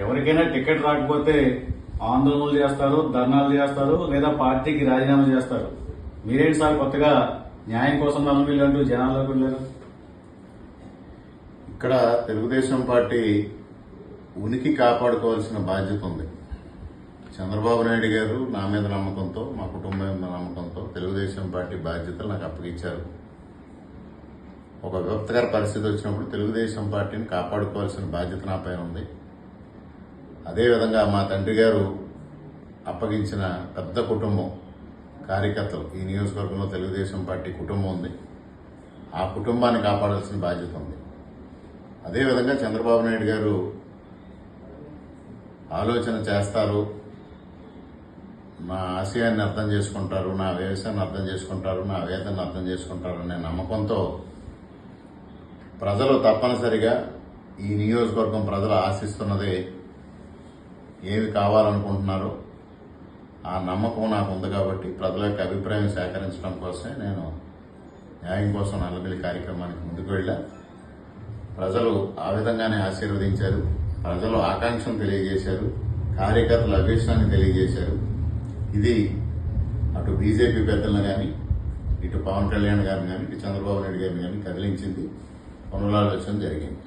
ఎవరికైనా టికెట్ రాకపోతే ఆందోళనలు చేస్తారు ధర్నాలు చేస్తారు లేదా పార్టీకి రాజీనామా చేస్తారు. మీరేంటి సార్ కొత్తగా న్యాయం కోసం నన్ను వెళ్ళంటూ జనాల్లోకి వెళ్ళారు? ఇక్కడ తెలుగుదేశం పార్టీ ఉనికి కాపాడుకోవాల్సిన బాధ్యత ఉంది. చంద్రబాబు నాయుడు గారు నా మీద నమ్మకంతో మా కుటుంబం మీద నమ్మకంతో తెలుగుదేశం పార్టీ బాధ్యతలు నాకు అప్పగించారు ఒక విపత్కర పరిస్థితి వచ్చినప్పుడు తెలుగుదేశం పార్టీని కాపాడుకోవాల్సిన బాధ్యత నా పైన ఉంది. అదేవిధంగా మా తండ్రి గారు అప్పగించిన పెద్ద కుటుంబం కార్యకర్తలు ఈ నియోజకవర్గంలో తెలుగుదేశం పార్టీ కుటుంబం ఉంది. ఆ కుటుంబాన్ని కాపాడాల్సిన బాధ్యత ఉంది. అదేవిధంగా చంద్రబాబు నాయుడు గారు ఆలోచన చేస్తారు. నా ఆశయాన్ని అర్థం చేసుకుంటారు నా వ్యవసాయాన్ని అర్థం చేసుకుంటారు నా వేతన్ని అర్థం చేసుకుంటారు అనే నమ్మకంతో ప్రజలు తప్పనిసరిగా ఈ నియోజకవర్గం ప్రజలు ఆశిస్తున్నదే ఏవి కావాలనుకుంటున్నారో ఆ నమ్మకం నాకు ఉంది కాబట్టి ప్రజల యొక్క అభిప్రాయం సేకరించడం కోసమే నేను న్యాయం కోసం నల్లబిల్లి కార్యక్రమానికి ముందుకు వెళ్ళా. ప్రజలు ఆ విధంగానే ఆశీర్వదించారు. ప్రజలు ఆకాంక్షను తెలియజేశారు. కార్యకర్తల అభీష్టాన్ని తెలియజేశారు. ఇది అటు బీజేపీ పెద్దలను కానీ ఇటు పవన్ కళ్యాణ్ గారిని కానీ ఇటు చంద్రబాబు నాయుడు గారిని కానీ కదిలించింది. పునరాలోచన జరిగింది.